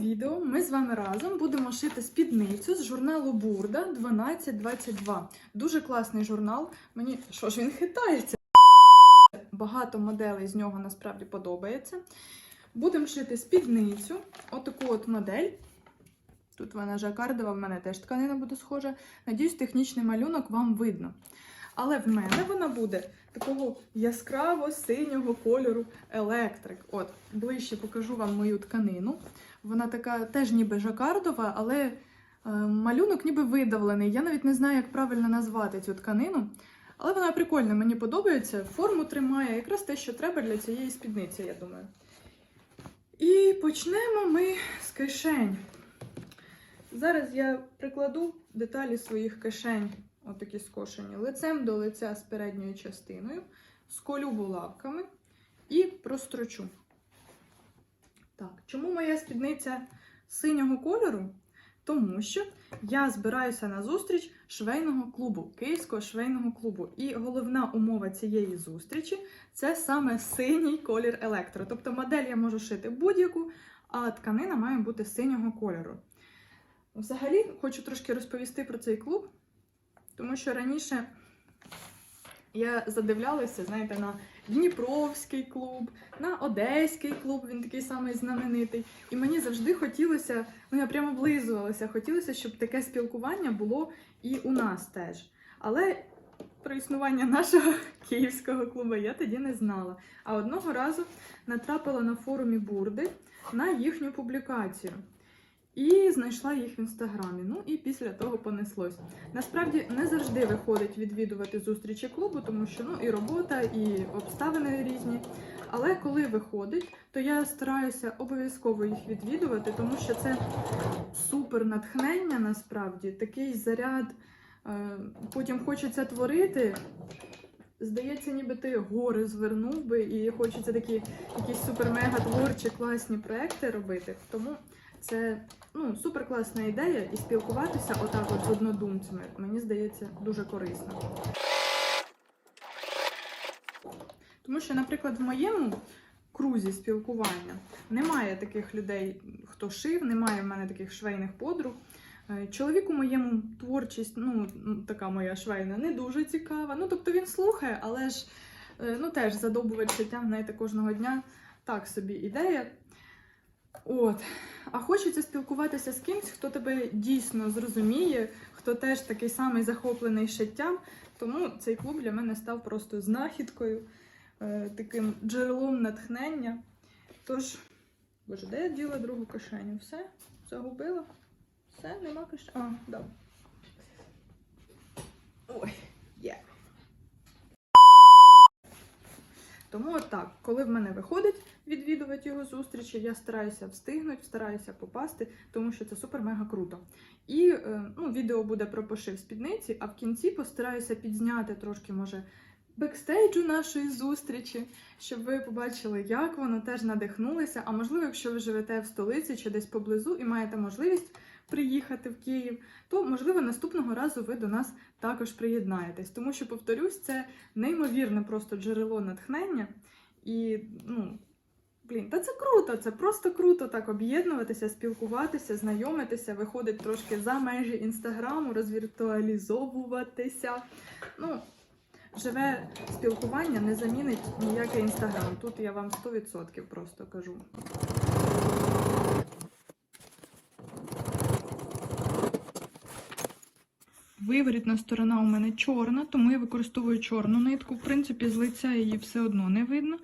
відео ми з вами разом будемо шити спідницю з журналу Бурда 1222. Дуже класний журнал. Мені що ж він хитається? Багато моделей з нього насправді подобається. Будемо шити спідницю, отаку от модель. Тут вона жакардова, в мене теж тканина буде схожа. Надіюсь, технічний малюнок вам видно. Але в мене вона буде такого яскраво синього кольору електрик. От, ближче покажу вам мою тканину. Вона така теж ніби жакардова, але е, малюнок ніби видавлений. Я навіть не знаю, як правильно назвати цю тканину. Але вона прикольна, мені подобається. Форму тримає, якраз те, що треба для цієї спідниці, я думаю. І почнемо ми з кишень. Зараз я прикладу деталі своїх кишень, отакі скошені, лицем до лиця з передньою частиною, сколю булавками і прострочу. Так, чому моя спідниця синього кольору? Тому що я збираюся на зустріч швейного клубу, Київського швейного клубу. І головна умова цієї зустрічі це саме синій колір електро. Тобто модель я можу шити будь-яку, а тканина має бути синього кольору. Взагалі, хочу трошки розповісти про цей клуб, тому що раніше я задивлялася, знаєте, на Дніпровський клуб, на Одеський клуб, він такий самий знаменитий. І мені завжди хотілося, ну я прямо облизувалася, хотілося, щоб таке спілкування було і у нас теж. Але про існування нашого київського клубу я тоді не знала. А одного разу натрапила на форумі Бурди на їхню публікацію. І знайшла їх в інстаграмі. Ну і після того понеслось. Насправді не завжди виходить відвідувати зустрічі клубу, тому що ну і робота, і обставини різні. Але коли виходить, то я стараюся обов'язково їх відвідувати, тому що це супер натхнення, насправді, такий заряд. е, Потім хочеться творити. Здається, ніби ти гори звернув би, і хочеться такі якісь супер-мега творчі класні проекти робити. Тому це ну, супер класна ідея, і спілкуватися отак от з однодумцями, мені здається, дуже корисно. Тому що, наприклад, в моєму крузі спілкування немає таких людей, хто шив, немає в мене таких швейних подруг. Е, Чоловіку моєму творчість, ну, така моя швейна, не дуже цікава. Ну, тобто він слухає, але ж е, ну, теж задовбувати життя, знаєте, кожного дня так собі ідея. От. А хочеться спілкуватися з кимсь, хто тебе дійсно зрозуміє, хто теж такий самий захоплений шиттям. Тому цей клуб для мене став просто знахідкою, е, таким джерелом натхнення. Тож, боже, де я діла другу кишеню? Все? Загубила? Все, нема кишені. А, да. Ой, є. Тому так, коли в мене виходить відвідувати його зустрічі, я стараюся встигнути, стараюся попасти, тому що це супер-мега круто. І е, ну, відео буде про пошив спідниці, а в кінці постараюся підзняти трошки, може, бекстейджу нашої зустрічі, щоб ви побачили, як воно теж надихнулося. А можливо, якщо ви живете в столиці чи десь поблизу і маєте можливість приїхати в Київ, то можливо наступного разу ви до нас також приєднаєтесь. Тому що, повторюсь, це неймовірне просто джерело натхнення. І, ну, блін, та це круто, це просто круто так об'єднуватися, спілкуватися, знайомитися, виходить трошки за межі інстаграму, розвіртуалізовуватися. Ну, живе спілкування не замінить ніякий інстаграм. Тут я вам 100% просто кажу. Виворітна сторона у мене чорна, тому я використовую чорну нитку. В принципі, з лиця її все одно не видно.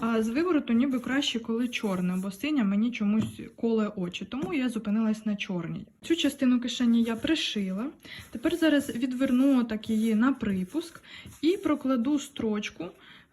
А з вивороту ніби краще, коли чорна, бо синя мені чомусь коле очі, тому я зупинилась на чорній. Цю частину кишені я пришила. Тепер зараз відверну так її на припуск і прокладу строчку.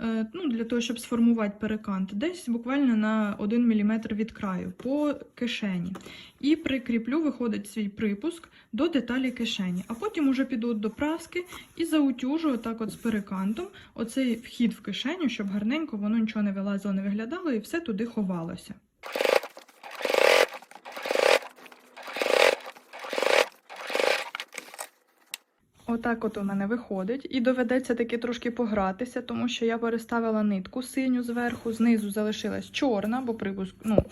Е, Ну, для того, щоб сформувати перекант, десь буквально на 1 мм від краю по кишені. І прикріплю, виходить свій припуск до деталі кишені. А потім уже піду до праски і заутюжу отак от з перекантом оцей вхід в кишеню, щоб гарненько воно нічого не вилазило, не виглядало і все туди ховалося. Отак от у мене виходить, і доведеться таки трошки погратися, тому що я переставила нитку синю зверху, знизу залишилась чорна, бо припуск, ну,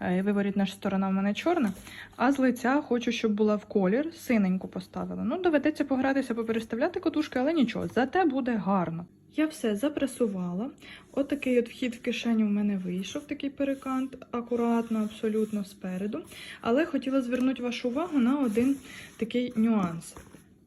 е, виворітна ж сторона в мене чорна. А з лиця хочу, щоб була в колір, синеньку поставила. Ну, доведеться погратися, попереставляти котушки, але нічого, зате буде гарно. Я все запресувала. Отакий от вхід в кишеню в мене вийшов, такий перекант, акуратно, абсолютно спереду. Але хотіла звернути вашу увагу на один такий нюанс.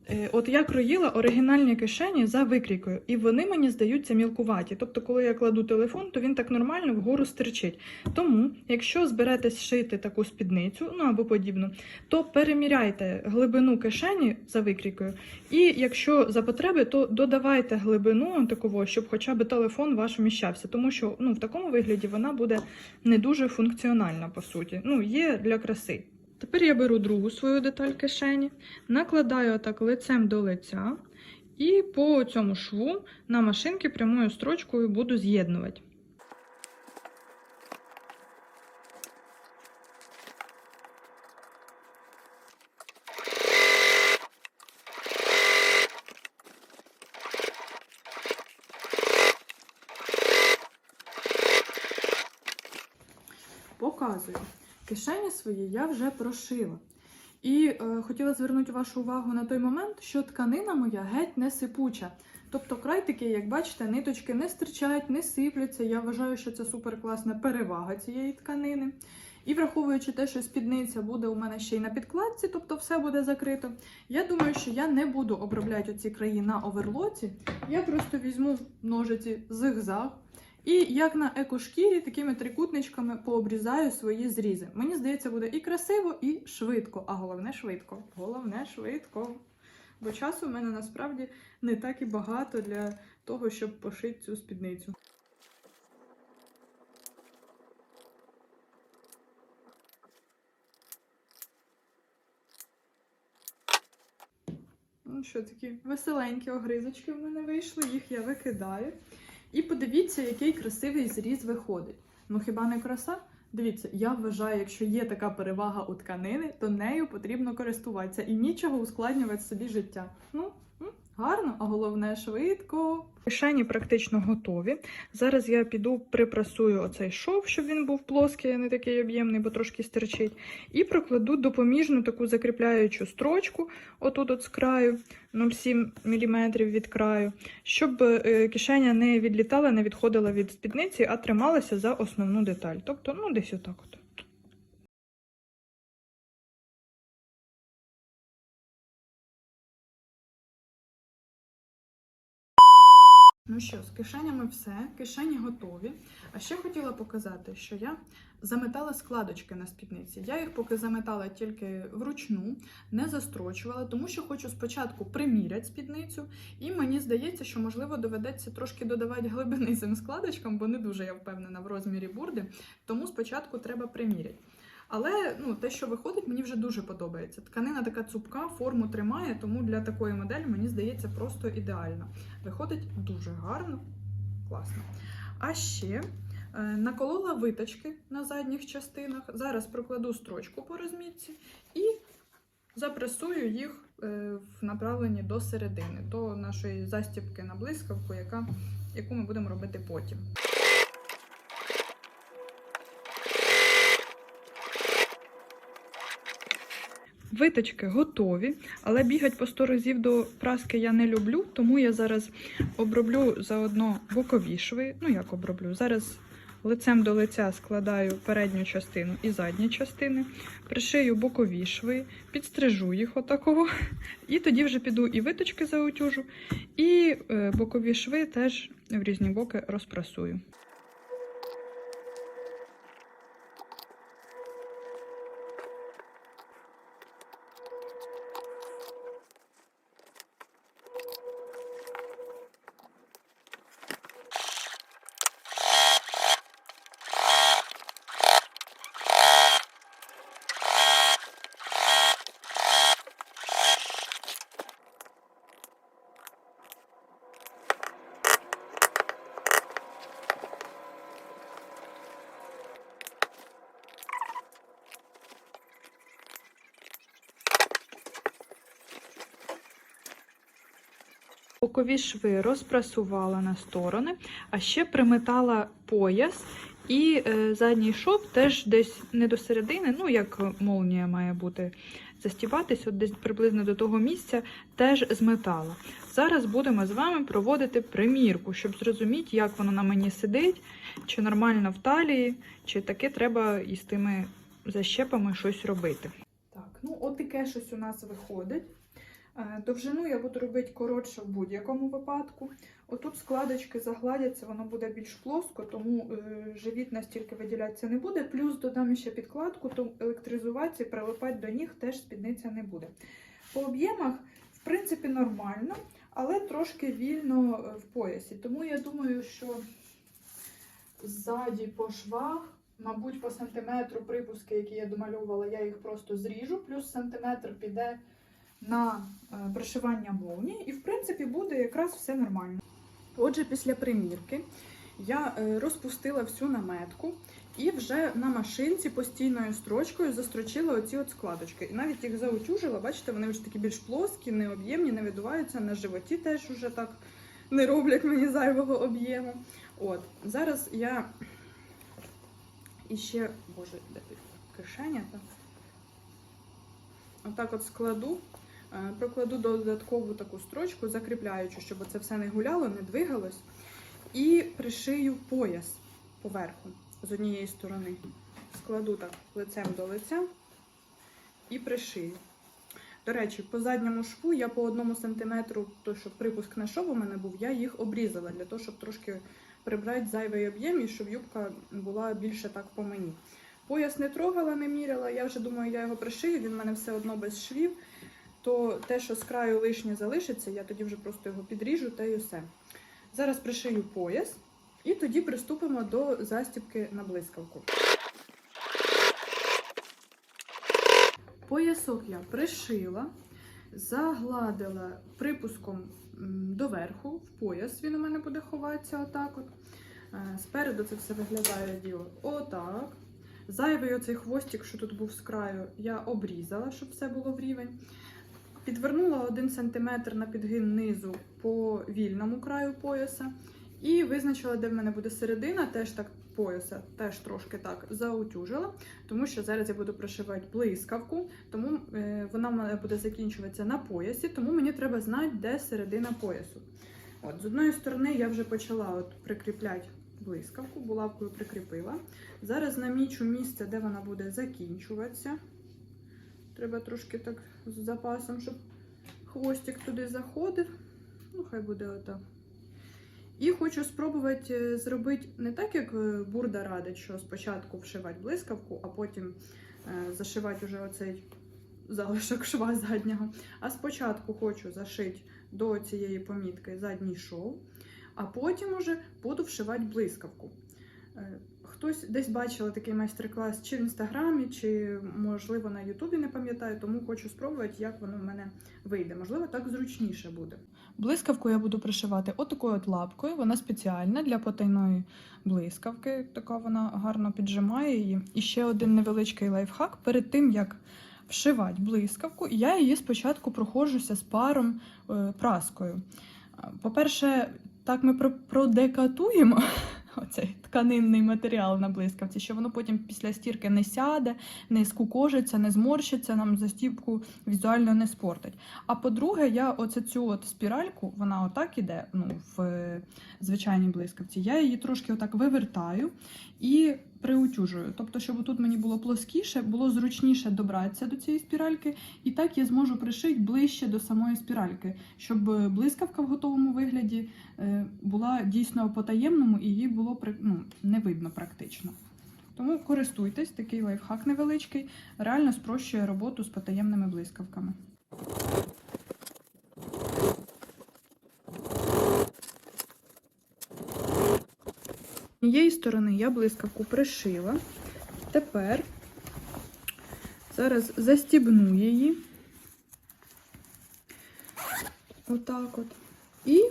Е, От я кроїла оригінальні кишені за викрійкою, і вони мені здаються мілкуваті. Тобто, коли я кладу телефон, то він так нормально вгору стерчить. Тому, якщо зберетесь шити таку спідницю, ну або подібну, то переміряйте глибину кишені за викрійкою. І якщо за потреби, то додавайте глибину такого, щоб хоча б телефон ваш вміщався. Тому що ну, в такому вигляді вона буде не дуже функціональна, по суті. Ну, є для краси. Тепер я беру другу свою деталь кишені, накладаю отак лицем до лиця, і по цьому шву на машинки прямою строчкою буду з'єднувати. Показую. Свої я вже прошила. І е, хотіла звернути вашу увагу на той момент, що тканина моя геть не сипуча. Тобто край такий, як бачите, ниточки не стирчають, не сипляться. Я вважаю, що це супер класна перевага цієї тканини. І враховуючи те, що спідниця буде у мене ще й на підкладці, тобто все буде закрито. Я думаю, що я не буду обробляти оці краї на оверлоці. Я просто візьму ножиці зигзаг. І як на екошкірі, такими трикутничками пообрізаю свої зрізи. Мені здається, буде і красиво, і швидко. А головне швидко. Головне швидко. Бо часу в мене насправді не так і багато для того, щоб пошити цю спідницю. Ну що, такі веселенькі огризочки в мене вийшли, їх я викидаю. І подивіться, який красивий зріз виходить. Ну хіба не краса? Дивіться, я вважаю, якщо є така перевага у тканини, то нею потрібно користуватися і нічого ускладнювати собі життя. Ну, гарно, а головне швидко. Кишені практично готові. Зараз я піду припрасую оцей шов, щоб він був плоский, а не такий об'ємний, бо трошки стерчить. І прокладу допоміжну таку закріпляючу строчку, отут от з краю, 0,7 мм від краю, щоб е, кишеня не відлітала, не відходила від спідниці, а трималася за основну деталь. Тобто, ну, десь отак от. Ну що, з кишенями все, кишені готові. А ще хотіла показати, що я заметала складочки на спідниці. Я їх поки заметала тільки вручну, не застрочувала, тому що хочу спочатку приміряти спідницю, і мені здається, що можливо доведеться трошки додавати глибини цим складочкам, бо не дуже я впевнена в розмірі бурди. Тому спочатку треба приміряти. Але ну, те, що виходить, мені вже дуже подобається. Тканина така цупка, форму тримає, тому для такої моделі мені здається просто ідеально. Виходить дуже гарно, класно. А ще е, наколола виточки на задніх частинах. Зараз прокладу строчку по розмітці і запресую їх е, в направленні до середини, до нашої застібки на блискавку, яка, яку ми будемо робити потім. Виточки готові, але бігати по 100 разів до праски я не люблю, тому я зараз оброблю заодно бокові шви. Ну як оброблю? Зараз лицем до лиця складаю передню частину і задні частини, пришию бокові шви, підстрижу їх отакого. І тоді вже піду і виточки заутюжу, і е, бокові шви теж в різні боки розпрасую. Бокові шви розпрасувала на сторони, а ще приметала пояс і е, задній шов теж десь не до середини, ну як молнія має бути застібатись, от десь приблизно до того місця теж зметала. Зараз будемо з вами проводити примірку, щоб зрозуміти, як воно на мені сидить, чи нормально в талії, чи таки треба із тими защепами щось робити. Так, ну от таке щось у нас виходить. Е, Довжину я буду робити коротше в будь-якому випадку. Отут складочки загладяться, воно буде більш плоско, тому е, живіт настільки виділятися не буде. Плюс додам ще підкладку, то електризуватися і прилипати до ніг теж спідниця не буде. По об'ємах, в принципі, нормально, але трошки вільно е, в поясі. Тому я думаю, що ззаді по швах, мабуть, по сантиметру припуски, які я домальовувала, я їх просто зріжу, плюс сантиметр піде на е, пришивання молнії, і в принципі буде якраз все нормально. Отже, після примірки я е, розпустила всю наметку і вже на машинці постійною строчкою застрочила оці от складочки. І навіть їх заутюжила, бачите, вони вже такі більш плоскі, необ'ємні, не видуваються. На животі теж вже так не роблять мені зайвого об'єму. От, зараз я іще, боже, де кишеня? Так? Отак от складу. Е, Прокладу додаткову таку строчку, закріпляючи, щоб це все не гуляло, не двигалось. І пришию пояс поверху з однієї сторони. Складу так лицем до лиця і пришию. До речі, по задньому шву я по одному сантиметру, то що припуск на шов у мене був, я їх обрізала для того, щоб трошки прибрати зайвий об'єм і щоб юбка була більше так по мені. Пояс не трогала, не міряла. Я вже думаю, я його пришию, він в мене все одно без швів то те, що з краю лишнє залишиться, я тоді вже просто його підріжу та й усе. Зараз пришию пояс і тоді приступимо до застібки на блискавку. Поясок я пришила, загладила припуском доверху, в пояс він у мене буде ховатися отак. от. Е, Спереду це все виглядає діло отак. Зайвий оцей хвостик, що тут був з краю, я обрізала, щоб все було в рівень. Підвернула 1 см на підгин низу по вільному краю пояса. І визначила, де в мене буде середина, теж так пояса, теж трошки так заутюжила, тому що зараз я буду прошивати блискавку, тому е, вона в мене буде закінчуватися на поясі, тому мені треба знати, де середина поясу. От, З одної сторони я вже почала от прикріпляти блискавку, булавкою прикріпила. Зараз намічу місце, де вона буде закінчуватися. Треба трошки так з запасом, щоб хвостик туди заходив. Ну, хай буде отак. І хочу спробувати е, зробити не так, як е, бурда радить, що спочатку вшивати блискавку, а потім е, зашивати вже оцей залишок шва заднього. А спочатку хочу зашити до цієї помітки задній шов, а потім уже буду вшивати блискавку. Хтось десь бачила такий майстер-клас чи в інстаграмі, чи, можливо, на Ютубі, не пам'ятаю, тому хочу спробувати, як воно в мене вийде. Можливо, так зручніше буде. Блискавку я буду пришивати отакою от лапкою. Вона спеціальна для потайної блискавки. Така вона гарно піджимає її. І ще один невеличкий лайфхак. Перед тим, як вшивати блискавку, я її спочатку проходжуся з паром е, праскою. Е, По-перше, так ми про- продекатуємо оцей тканинний матеріал на блискавці, що воно потім після стірки не сяде, не скукожиться, не зморщиться, нам застіпку візуально не спортить. А по-друге, я оце цю от спіральку, вона отак іде ну, в е, звичайній блискавці, я її трошки отак вивертаю і приутюжую. Тобто, щоб тут мені було плоскіше, було зручніше добратися до цієї спіральки, і так я зможу пришити ближче до самої спіральки, щоб е, блискавка в готовому вигляді е, була дійсно по-таємному і її було ну, не видно практично. Тому користуйтесь, такий лайфхак невеличкий, реально спрощує роботу з потаємними блискавками. Однієї сторони я блискавку пришила. Тепер зараз застібну її. Отак от. І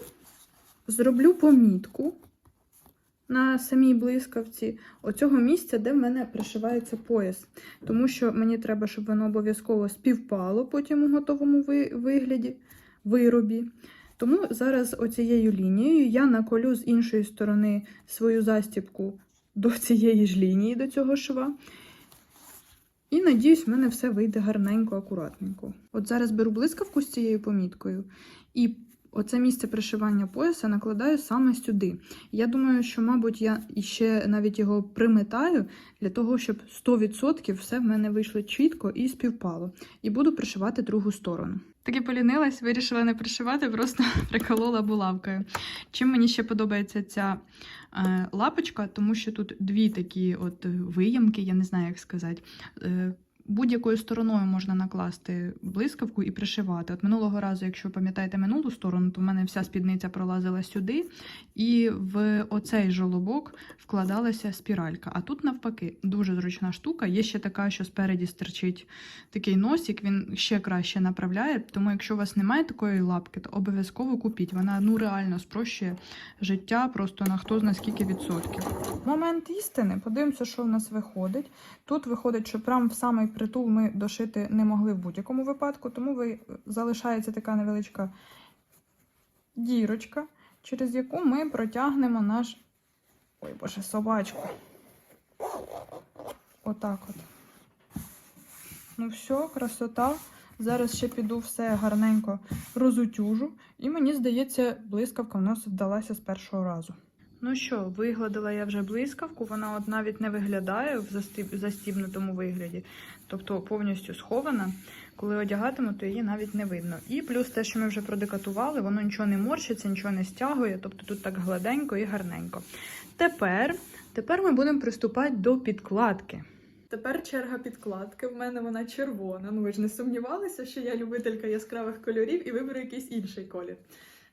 зроблю помітку на самій блискавці оцього місця, де в мене пришивається пояс. Тому що мені треба, щоб воно обов'язково співпало потім у готовому вигляді, виробі. Тому зараз оцією лінією я наколю з іншої сторони свою застібку до цієї ж лінії, до цього шва. І надіюсь, в мене все вийде гарненько, акуратненько. От зараз беру блискавку з цією поміткою, і оце місце пришивання пояса накладаю саме сюди. Я думаю, що, мабуть, я іще навіть його приметаю для того, щоб 100% все в мене вийшло чітко і співпало. І буду пришивати другу сторону. Таки полінилась, вирішила не пришивати, просто приколола булавкою. Чим мені ще подобається ця е, лапочка, тому що тут дві такі от виямки, я не знаю, як сказати. Будь-якою стороною можна накласти блискавку і пришивати. От минулого разу, якщо пам'ятаєте минулу сторону, то в мене вся спідниця пролазила сюди, і в оцей жолобок вкладалася спіралька. А тут, навпаки, дуже зручна штука. Є ще така, що спереді стирчить такий носик, він ще краще направляє. Тому, якщо у вас немає такої лапки, то обов'язково купіть. Вона ну реально спрощує життя просто на хто зна скільки відсотків. Момент істини. Подивимося, що в нас виходить. Тут виходить, що прям в самий притул ми дошити не могли в будь-якому випадку, тому ви, залишається така невеличка дірочка, через яку ми протягнемо наш. Ой, боже, собачку. Отак от. Ну, все, красота. Зараз ще піду все гарненько розутюжу. І мені здається, блискавка в нас вдалася з першого разу. Ну що, вигладила я вже блискавку, вона от навіть не виглядає в застібнутому вигляді, тобто повністю схована. Коли одягатиму, то її навіть не видно. І плюс те, що ми вже продекатували, воно нічого не морщиться, нічого не стягує, тобто тут так гладенько і гарненько. Тепер, тепер ми будемо приступати до підкладки. Тепер черга підкладки. В мене вона червона. Ну ви ж не сумнівалися, що я любителька яскравих кольорів і виберу якийсь інший колір.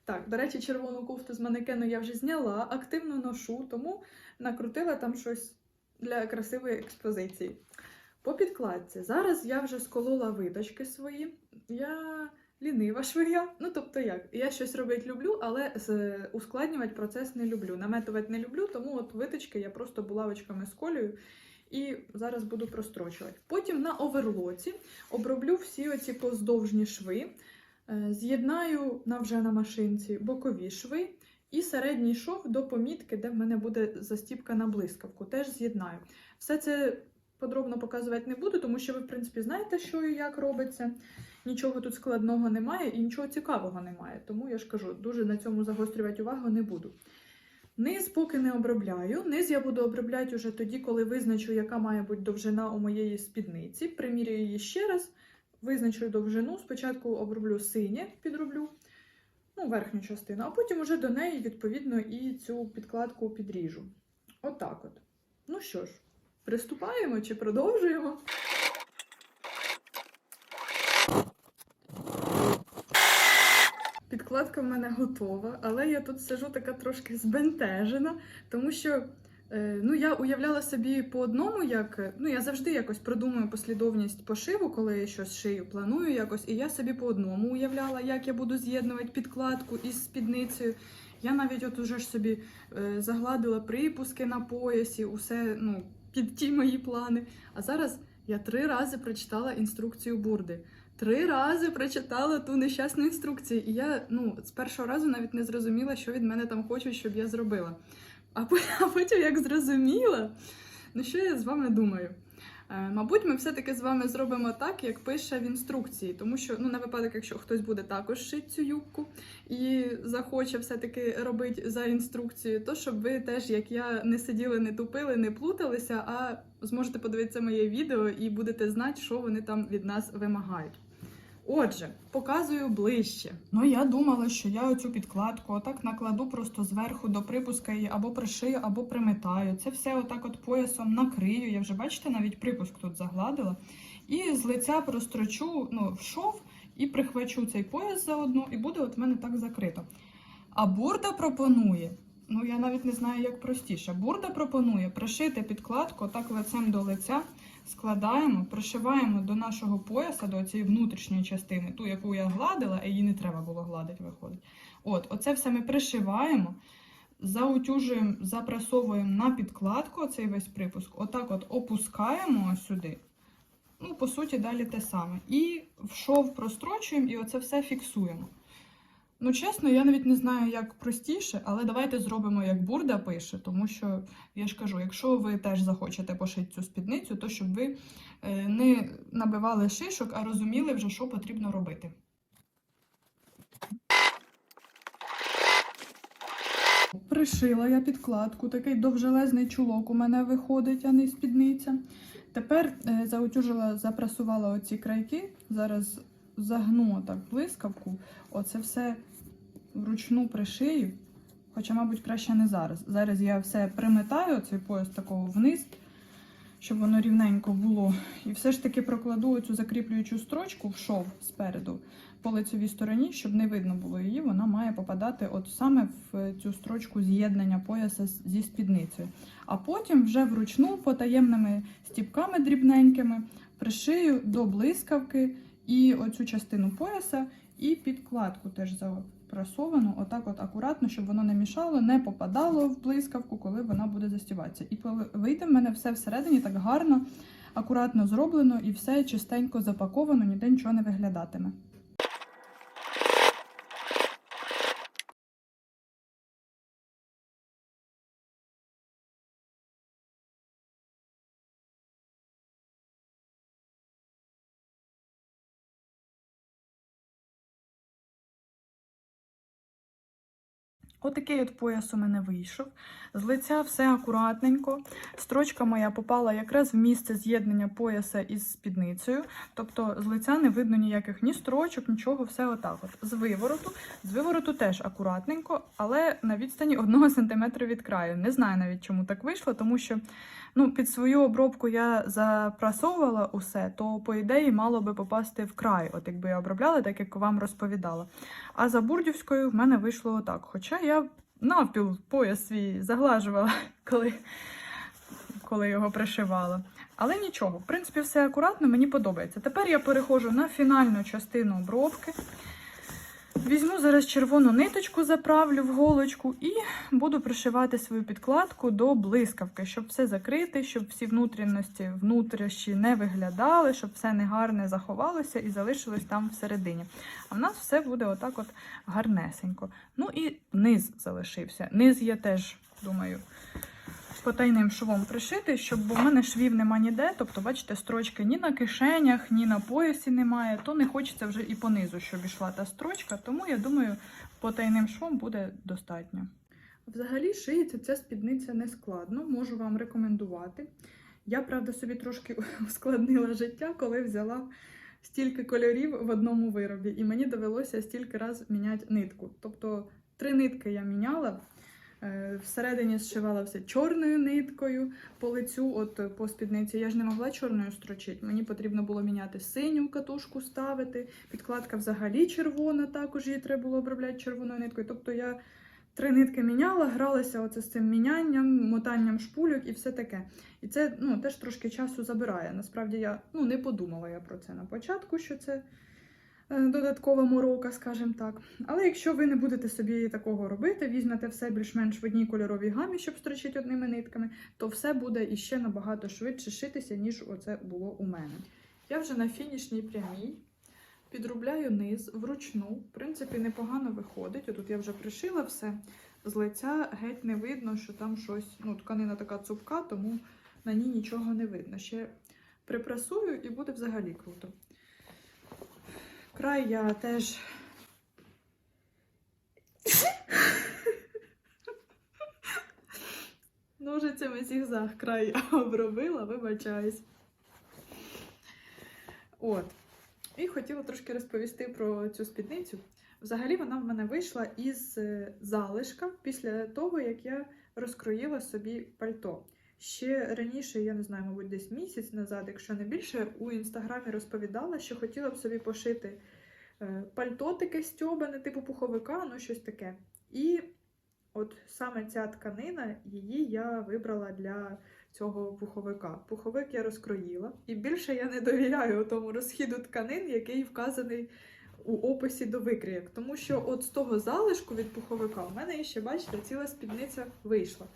Так, до речі, червону кофту з манекену я вже зняла, активно ношу, тому накрутила там щось для красивої експозиції. По підкладці. Зараз я вже сколола виточки свої. Я лінива швия. Ну, тобто як? Я щось робити люблю, але ускладнювати процес не люблю. Наметувати не люблю, тому от виточки я просто булавочками сколюю. І зараз буду прострочувати. Потім на оверлоці оброблю всі оці поздовжні шви. Е, З'єднаю на вже на машинці бокові шви і середній шов до помітки, де в мене буде застіпка на блискавку. Теж з'єднаю. Все це подробно показувати не буду, тому що ви, в принципі, знаєте, що і як робиться. Нічого тут складного немає і нічого цікавого немає. Тому я ж кажу, дуже на цьому загострювати увагу не буду. Низ поки не обробляю. Низ я буду обробляти уже тоді, коли визначу, яка має бути довжина у моєї спідниці. Примірюю її ще раз. Визначу довжину, спочатку оброблю синє, підроблю, ну, верхню частину, а потім уже до неї, відповідно, і цю підкладку підріжу. Отак от. Ну що ж, приступаємо чи продовжуємо? Підкладка в мене готова, але я тут сижу така трошки збентежена, тому що Ну, я уявляла собі по одному, як ну я завжди якось продумую послідовність пошиву, коли я щось шию, планую якось, і я собі по одному уявляла, як я буду з'єднувати підкладку із спідницею. Я навіть от уже ж собі е, загладила припуски на поясі, усе ну, під ті мої плани. А зараз я три рази прочитала інструкцію бурди. Три рази прочитала ту нещасну інструкцію, і я ну, з першого разу навіть не зрозуміла, що від мене там хочуть, щоб я зробила. А потім, як зрозуміла, ну що я з вами думаю? Е, Мабуть, ми все-таки з вами зробимо так, як пише в інструкції, тому що ну, на випадок, якщо хтось буде також шити цю юбку і захоче все-таки робити за інструкцією, то щоб ви теж, як я, не сиділи, не тупили, не плуталися, а зможете подивитися моє відео і будете знати, що вони там від нас вимагають. Отже, показую ближче. Ну, я думала, що я оцю підкладку отак накладу просто зверху до припуска її або пришию, або приметаю. Це все отак от поясом накрию. Я вже бачите, навіть припуск тут загладила. І з лиця прострочу ну, в шов і прихвачу цей пояс заодно, і буде от в мене так закрито. А бурда пропонує. Ну, я навіть не знаю, як простіше. Бурда пропонує пришити підкладку так лицем до лиця, складаємо, пришиваємо до нашого пояса, до цієї внутрішньої частини, ту, яку я гладила, а її не треба було гладити, виходить. От, оце все ми пришиваємо, заутюжуємо, запресовуємо на підкладку цей весь припуск, отак от опускаємо сюди. Ну, по суті, далі те саме. І в шов прострочуємо, і оце все фіксуємо. Ну, чесно, я навіть не знаю, як простіше, але давайте зробимо, як бурда пише, тому що я ж кажу, якщо ви теж захочете пошити цю спідницю, то щоб ви е, не набивали шишок, а розуміли вже, що потрібно робити. Пришила я підкладку, такий довжелезний чулок у мене виходить, а не спідниця. Тепер е, заутюжила, запрасувала оці крайки. Зараз загну отак блискавку. Оце все вручну пришию. Хоча, мабуть, краще не зараз. Зараз я все приметаю, цей пояс такого вниз, щоб воно рівненько було. І все ж таки прокладу цю закріплюючу строчку в шов спереду по лицевій стороні, щоб не видно було її. Вона має попадати от саме в цю строчку з'єднання пояса зі спідницею. А потім вже вручну потаємними стіпками дрібненькими пришию до блискавки і оцю частину пояса, і підкладку теж запрасовану, отак от акуратно, щоб воно не мішало, не попадало в блискавку, коли вона буде застіватися. І вийде в мене все всередині так гарно, акуратно зроблено і все чистенько запаковано, ніде нічого не виглядатиме. Отакий от пояс у мене вийшов. З лиця все акуратненько. Строчка моя попала якраз в місце з'єднання пояса із спідницею. Тобто з лиця не видно ніяких ні строчок, нічого, все отак. От. З вивороту. З вивороту теж акуратненько, але на відстані 1 см від краю. Не знаю навіть, чому так вийшло, тому що ну, під свою обробку я запрасовувала усе, то по ідеї мало би попасти в край, от якби я обробляла, так як вам розповідала. А за бурдівською в мене вийшло отак. Хоча я навпіл пояс свій заглажувала, коли, коли його пришивала. Але нічого, в принципі, все акуратно, мені подобається. Тепер я переходжу на фінальну частину обробки. Візьму зараз червону ниточку, заправлю в голочку і буду пришивати свою підкладку до блискавки, щоб все закрити, щоб всі внутрішності внутрішні не виглядали, щоб все негарне заховалося і залишилось там всередині. А в нас все буде отак от гарнесенько. Ну і низ залишився. Низ я теж, думаю, потайним швом пришити, щоб в мене швів нема ніде. Тобто, бачите, строчки ні на кишенях, ні на поясі немає, то не хочеться вже і по низу, щоб ішла та строчка. Тому я думаю, потайним швом буде достатньо. Взагалі шиється ця спідниця не складно, можу вам рекомендувати. Я, правда, собі трошки ускладнила життя, коли взяла стільки кольорів в одному виробі, і мені довелося стільки раз міняти нитку. Тобто три нитки я міняла. Е, Всередині зшивала все чорною ниткою по лицю, от е, по спідниці. Я ж не могла чорною строчити. Мені потрібно було міняти синю катушку, ставити. Підкладка взагалі червона, також її треба було обробляти червоною ниткою. Тобто я три нитки міняла, гралася оце з цим мінянням, мотанням шпульок і все таке. І це ну, теж трошки часу забирає. Насправді я ну, не подумала я про це на початку, що це е, додаткова морока, скажімо так. Але якщо ви не будете собі такого робити, візьмете все більш-менш в одній кольоровій гамі, щоб строчити одними нитками, то все буде іще набагато швидше шитися, ніж оце було у мене. Я вже на фінішній прямій. Підробляю низ вручну. В принципі, непогано виходить. Отут я вже пришила все. З лиця геть не видно, що там щось. Ну, тканина така цупка, тому на ній нічого не видно. Ще припрасую і буде взагалі круто. Край я теж. Ножицями зігзаг край обробила, вибачаюсь. От. І хотіла трошки розповісти про цю спідницю. Взагалі вона в мене вийшла із залишка після того, як я розкроїла собі пальто. Ще раніше, я не знаю, мабуть, десь місяць назад, якщо не більше, у інстаграмі розповідала, що хотіла б собі пошити е, пальто таке стьобане, типу пуховика, ну щось таке. І от саме ця тканина, її я вибрала для цього пуховика. Пуховик я розкроїла, і більше я не довіряю тому розхіду тканин, який вказаний у описі до викрійок. Тому що от з того залишку від пуховика у мене ще, бачите, ціла спідниця вийшла.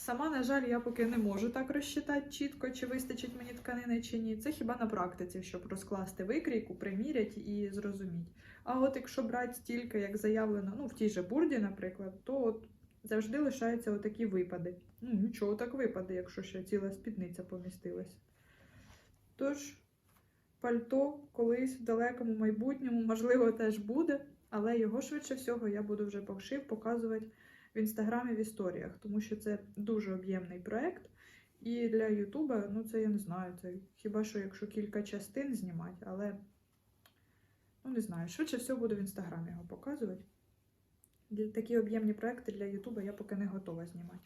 Сама, на жаль, я поки не можу так розчитати чітко, чи вистачить мені тканини чи ні. Це хіба на практиці, щоб розкласти викрійку, примірять і зрозуміти. А от якщо брати стільки, як заявлено, ну в тій же бурді, наприклад, то от завжди лишаються отакі випади. Ну, нічого так випаде, якщо ще ціла спідниця помістилась. Тож, пальто колись в далекому майбутньому, можливо, теж буде, але його швидше всього я буду вже пошив показувати в інстаграмі в історіях, тому що це дуже об'ємний проект. І для Ютуба, ну це я не знаю, це хіба що якщо кілька частин знімати, але ну не знаю, швидше всього буду в інстаграмі його показувати. Такі об'ємні проекти для Ютуба я поки не готова знімати.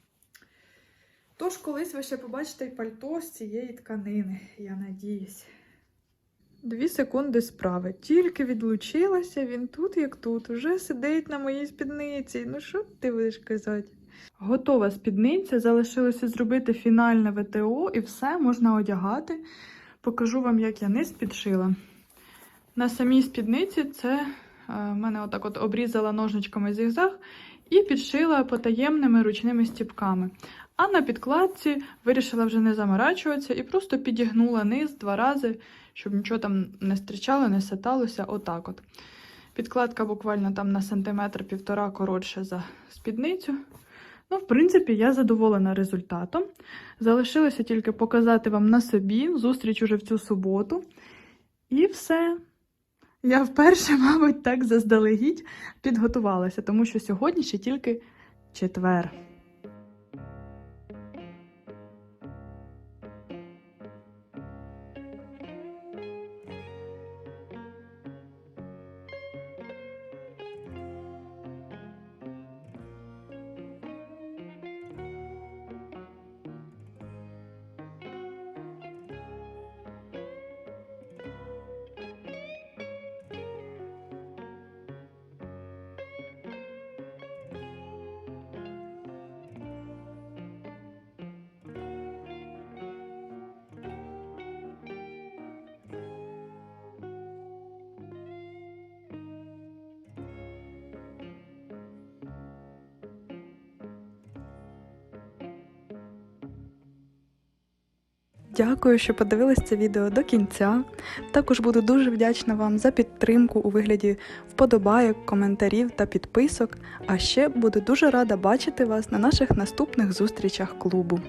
Тож, колись ви ще побачите пальто з цієї тканини, я надіюсь. Дві секунди справи. Тільки відлучилася, він тут, як тут, уже сидить на моїй спідниці. Ну що ти будеш казати? Готова спідниця, залишилося зробити фінальне ВТО і все можна одягати. Покажу вам, як я низ підшила. На самій спідниці це е, в мене отак от обрізала ножничками зігзаг і підшила потаємними ручними стіпками. А на підкладці вирішила вже не заморачуватися і просто підігнула низ два рази, щоб нічого там не стрічало, не саталося. Отак от. Підкладка буквально там на сантиметр-півтора коротше за спідницю. Ну, в принципі, я задоволена результатом. Залишилося тільки показати вам на собі зустріч уже в цю суботу. І все. Я вперше, мабуть, так заздалегідь підготувалася, тому що сьогодні ще тільки четвер. Дякую, що подивились це відео до кінця. Також буду дуже вдячна вам за підтримку у вигляді вподобайок, коментарів та підписок. А ще буду дуже рада бачити вас на наших наступних зустрічах клубу.